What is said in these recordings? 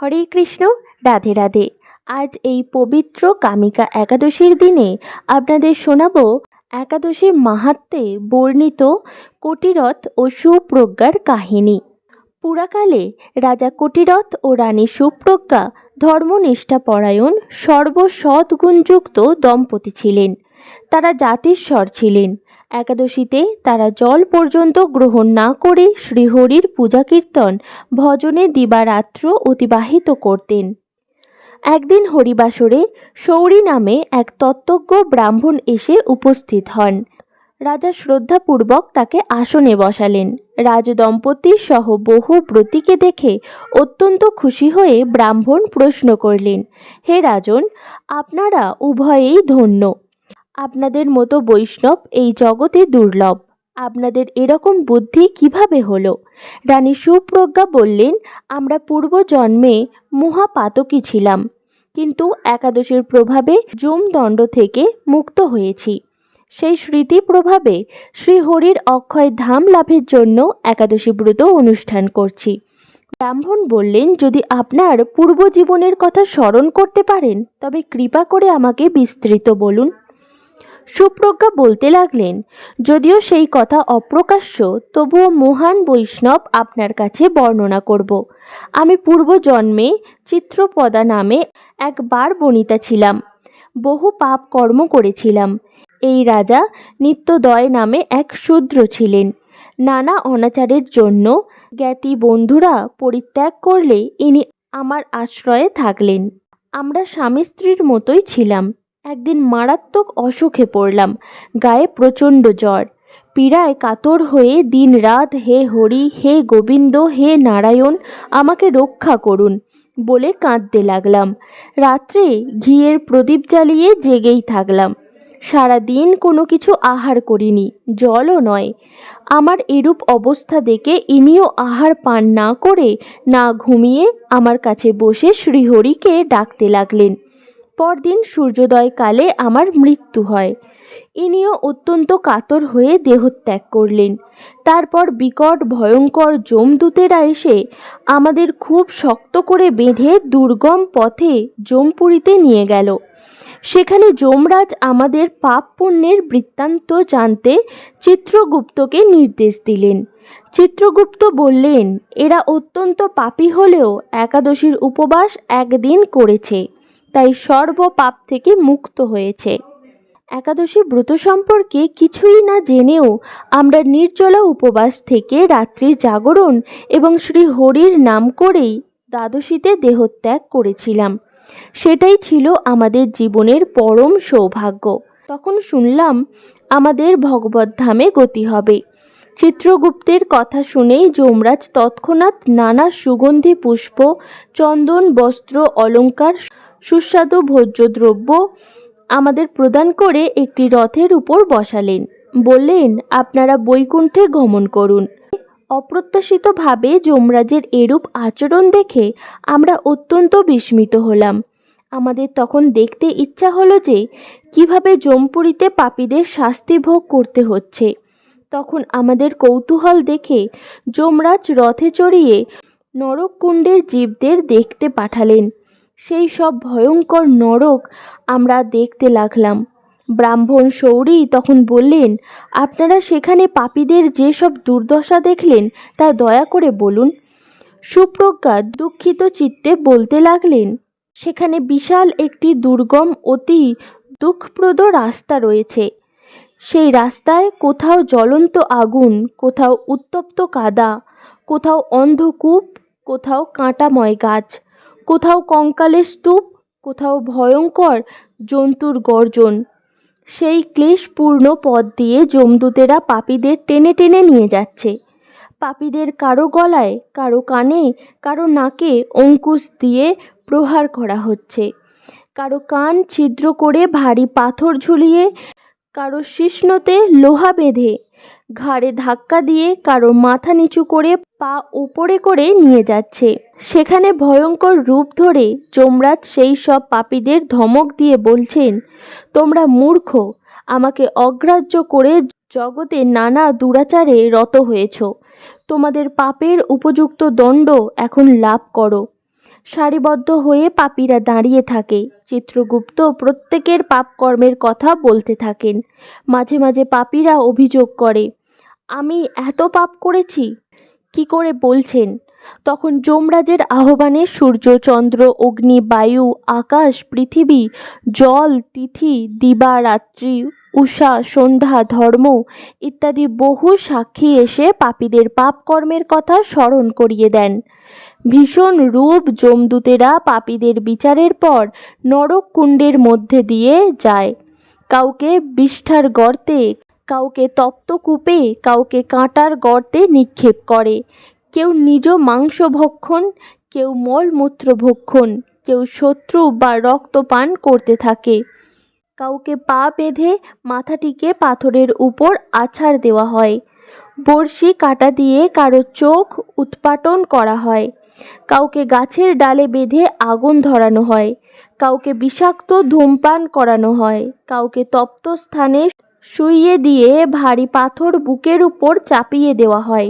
হরে কৃষ্ণ, রাধে রাধে। আজ এই পবিত্র কামিকা একাদশীর দিনে আপনাদের শোনাব একাদশীর মাহাত্মে বর্ণিত কটিরথ ও সুপ্রজ্ঞার কাহিনী। পুরাকালে রাজা কটিরথ ও রানী সুপ্রজ্ঞা ধর্মনিষ্ঠাপরায়ণ সর্বসৎগুণযুক্ত দম্পতি ছিলেন। তারা জাতিস্বর ছিলেন। একাদশীতে তারা জল পর্যন্ত গ্রহণ না করে শ্রীহরির পূজা কীর্তন ভজনে দিবারাত্র অতিবাহিত করতেন। একদিন হরিবাসরে সৌরি নামে এক তত্ত্বজ্ঞ ব্রাহ্মণ এসে উপস্থিত হন। রাজা শ্রদ্ধাপূর্বক তাকে আসনে বসালেন। রাজদম্পতি সহ বহু ব্রতীকে দেখে অত্যন্ত খুশি হয়ে ব্রাহ্মণ প্রশ্ন করলেন, হে রাজন, আপনারা উভয়েই ধন্য। আপনাদের মতো বৈষ্ণব এই জগতে দুর্লভ। আপনাদের এরকম বুদ্ধি কীভাবে হলো? রানী সুপ্রজ্ঞা বললেন, আমরা পূর্বজন্মে মহাপাতকী ছিলাম, কিন্তু একাদশীর প্রভাবে যমদণ্ড থেকে মুক্ত হয়েছি। সেই স্মৃতি প্রভাবে শ্রীহরির অক্ষয় ধাম লাভের জন্য একাদশী ব্রত অনুষ্ঠান করছি। ব্রাহ্মণ বললেন, যদি আপনার পূর্ব জীবনের কথা স্মরণ করতে পারেন, তবে কৃপা করে আমাকে বিস্তৃত বলুন। সুপ্রজ্ঞা বলতে লাগলেন, যদিও সেই কথা অপ্রকাশ্য, তবুও মহান বৈষ্ণব আপনার কাছে বর্ণনা করব। আমি পূর্বজন্মে চিত্রপদা নামে একবার বনিতা ছিলাম। বহু পাপ কর্ম করেছিলাম। এই রাজা নিত্যদয় নামে এক শূদ্র ছিলেন। নানা অনাচারের জন্য জ্ঞাতি বন্ধুরা পরিত্যাগ করলে ইনি আমার আশ্রয়ে থাকলেন। আমরা স্বামী স্ত্রীর মতোই ছিলাম। একদিন মারাত্মক অসুখে পড়লাম, গায়ে প্রচণ্ড জ্বর। পীড়ায় কাতর হয়ে দিন রাত হে হরি, হে গোবিন্দ, হে নারায়ণ, আমাকে রক্ষা করুন বলে কাঁদতে লাগলাম। রাত্রে ঘিয়ের প্রদীপ জ্বালিয়ে জেগেই থাকলাম। সারা দিন কোনো কিছু আহার করিনি, জলও নয়। আমার এরূপ অবস্থা দেখে ইনিও আহার পান না করে না ঘুমিয়ে আমার কাছে বসে শ্রীহরিকে ডাকতে লাগলেন। পরদিন সূর্যোদয় কালে আমার মৃত্যু হয়। ইনিও অত্যন্ত কাতর হয়ে দেহত্যাগ করলেন। তারপর বিকট ভয়ঙ্কর যমদূতেরা এসে আমাদের খুব শক্ত করে বেঁধে দুর্গম পথে যমপুরীতে নিয়ে গেল। সেখানে যমরাজ আমাদের পাপ পুণ্যের বৃত্তান্ত জানতে চিত্রগুপ্তকে নির্দেশ দিলেন। চিত্রগুপ্ত বললেন, এরা অত্যন্ত পাপী হলেও একাদশীর উপবাস একদিন করেছে। তাই সর্ব পাপ থেকে মুক্ত হয়েছে। একাদশী ব্রত সম্পর্কে কিছুই না জেনেও আমরা নির্জলা উপবাস থেকে রাত্রির জাগরণ এবং শ্রী হরির নাম করেই দ্বাদশীতে দেহত্যাগ করেছিলাম। সেটাই ছিল আমাদের জীবনের পরম সৌভাগ্য। তখন শুনলাম আমাদের ভগবত ধামে গতি হবে। চিত্রগুপ্তের কথা শুনেই যমরাজ তৎক্ষণাৎ নানা সুগন্ধি পুষ্প, চন্দন, বস্ত্র, অলঙ্কার সুস্বাদু ভোজ্যদ্রব্য আমাদের প্রদান করে একটি রথের উপর বসালেন। বললেন, আপনারা বৈকুণ্ঠে গমন করুন। অপ্রত্যাশিতভাবে যমরাজের এরূপ আচরণ দেখে আমরা অত্যন্ত বিস্মিত হলাম। আমাদের তখন দেখতে ইচ্ছা হলো যে, কীভাবে যমপুরীতে পাপীদের শাস্তি ভোগ করতে হচ্ছে। তখন আমাদের কৌতূহল দেখে যমরাজ রথে চড়িয়ে নরককুণ্ডের জীবদের দেখতে পাঠালেন। সেই সব ভয়ঙ্কর নরক আমরা দেখতে লাগলাম। ব্রাহ্মণ সৌরি তখন বললেন, আপনারা সেখানে পাপীদের যেসব দুর্দশা দেখলেন, তা দয়া করে বলুন। সুপ্রজ্ঞা দুঃখিত চিত্তে বলতে লাগলেন, সেখানে বিশাল একটি দুর্গম, অতি দুঃখপ্রদ রাস্তা রয়েছে। সেই রাস্তায় কোথাও জ্বলন্ত আগুন, কোথাও উত্তপ্ত কাদা, কোথাও অন্ধকূপ, কোথাও কাঁটাময় গাছ। কোথাও কঙ্কালের স্তূপ, কোথাও ভয়ঙ্কর জন্তুর গর্জন। সেই ক্লেশপূর্ণ পথ দিয়ে যমদূতেরা পাপীদের টেনে টেনে নিয়ে যাচ্ছে। পাপীদের কারও গলায়, কারও কানে, কারও নাকে অঙ্কুশ দিয়ে প্রহার করা হচ্ছে। কারও কান ছিদ্র করে ভারী পাথর ঝুলিয়ে, কারও শিশ্নতে লোহা বেঁধে ঘাড়ে ধাক্কা দিয়ে কারও মাথা নিচু করে পা উপরে করে নিয়ে যাচ্ছে। সেখানে ভয়ঙ্কর রূপ ধরে যমরাজ সেই সব পাপীদের ধমক দিয়ে বলছেন, তোমরা মূর্খ, আমাকে অগ্রাহ্য করে জগতে নানা দুরাচারে রত হয়েছ। তোমাদের পাপের উপযুক্ত দণ্ড এখন লাভ করো। সারিবদ্ধ হয়ে পাপীরা দাঁড়িয়ে থাকে। চিত্রগুপ্ত প্রত্যেকের পাপকর্মের কথা বলতে থাকেন। মাঝে মাঝে পাপীরা অভিযোগ করে, আমি এত পাপ করেছি? কি করে বলছেন? তখন যমরাজের আহ্বানে সূর্য, চন্দ্র, অগ্নি, বায়ু, আকাশ, পৃথিবী, জল, তিথি, দিবা, রাত্রি, উষা, সন্ধ্যা, ধর্ম ইত্যাদি বহু সাক্ষী এসে পাপীদের পাপকর্মের কথা স্মরণ করিয়ে দেন। ভীষণ রূপ যমদূতেরা পাপীদের বিচারের পর নরক কুণ্ডের মধ্যে দিয়ে যায়। কাউকে বিষ্ঠার গর্তে, কাউকে তপ্ত কূপে, কাউকে কাঁটার গর্তে নিক্ষেপ করে। কেউ নিজ মাংস ভক্ষণ, কেউ মলমূত্র ভক্ষণ, কেউ শত্রু বা রক্তপান করতে থাকে। কাউকে পা বেঁধে মাথাটিকে পাথরের উপর আছাড় দেওয়া হয়। বড়শি কাটা দিয়ে কারও চোখ উৎপাটন করা হয়। কাউকে গাছের ডালে বেঁধে আগুন ধরানো হয়, কাউকে বিষাক্ত ধূমপান করানো হয়, কাউকে তপ্ত স্থানে শুইয়ে দিয়ে ভারী পাথর বুকের উপর চাপিয়ে দেওয়া হয়,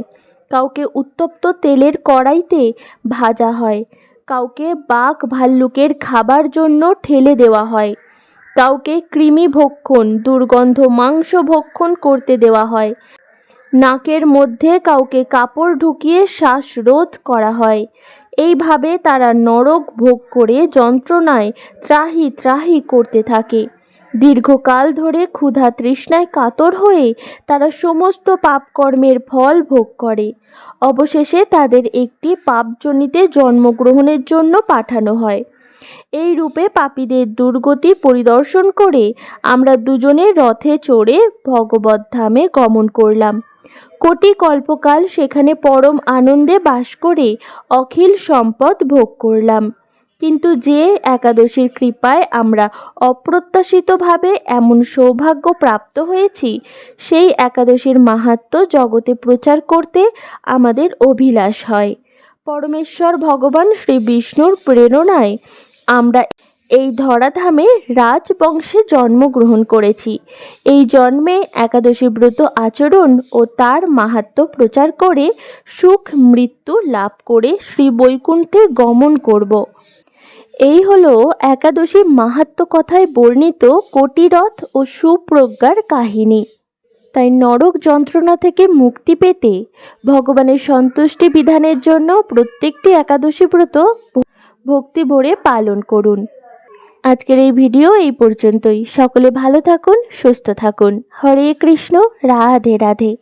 কাউকে উত্তপ্ত তেলের কড়াইতে ভাজা হয়, কাউকে বাঘ ভাল্লুকের খাবার জন্য ঠেলে দেওয়া হয়, কাউকে কৃমি ভক্ষণ, দুর্গন্ধ মাংস ভক্ষণ করতে দেওয়া হয় নাকের মধ্যে কাউকে কাপড় ঢুকিয়ে শ্বাসরোধ করা হয়। এইভাবে তারা নরক ভোগ করে যন্ত্রণায় ত্রাহি ত্রাহি করতে থাকে। দীর্ঘকাল ধরে ক্ষুধা তৃষ্ণায় কাতর হয়ে তারা সমস্ত পাপকর্মের ফল ভোগ করে। অবশেষে তাদের একটি পাপজনিতে জন্মগ্রহণের জন্য পাঠানো হয়। এই রূপে পাপীদের দুর্গতি পরিদর্শন করে আমরা দুজনে রথে চড়ে ভগবত ধামে গমন করলাম। কোটি কল্পকাল সেখানে পরম আনন্দে বাস করে অখিল সম্পদ ভোগ করলাম। কিন্তু যে একাদশীর কৃপায় আমরা অপ্রত্যাশিতভাবে এমন সৌভাগ্য প্রাপ্ত হয়েছি, সেই একাদশীর মাহাত্ম্য জগতে প্রচার করতে আমাদের অভিলাষ হয়। পরমেশ্বর ভগবান শ্রী বিষ্ণুর প্রেরণায় আমরা এই ধরাধামে রাজবংশে জন্মগ্রহণ করেছি। এই জন্মে একাদশী ব্রত আচরণ ও তার মাহাত্ম প্রচার করে সুখ, মৃত্যু লাভ করে শ্রী বৈকুণ্ঠে গমন করব। এই হলো একাদশী মাহাত্ম্য কথায় বর্ণিত কোটিরথ ও সুপ্রজ্ঞার কাহিনী। তাই নরক যন্ত্রণা থেকে মুক্তি পেতে ভগবানের সন্তুষ্টি বিধানের জন্য প্রত্যেকটি একাদশী ব্রত ভক্তি ভরে পালন করুন। আজকের এই ভিডিও এই পর্যন্তই। সকলে ভালো থাকুন, সুস্থ থাকুন। হরে কৃষ্ণ, রাধে রাধে।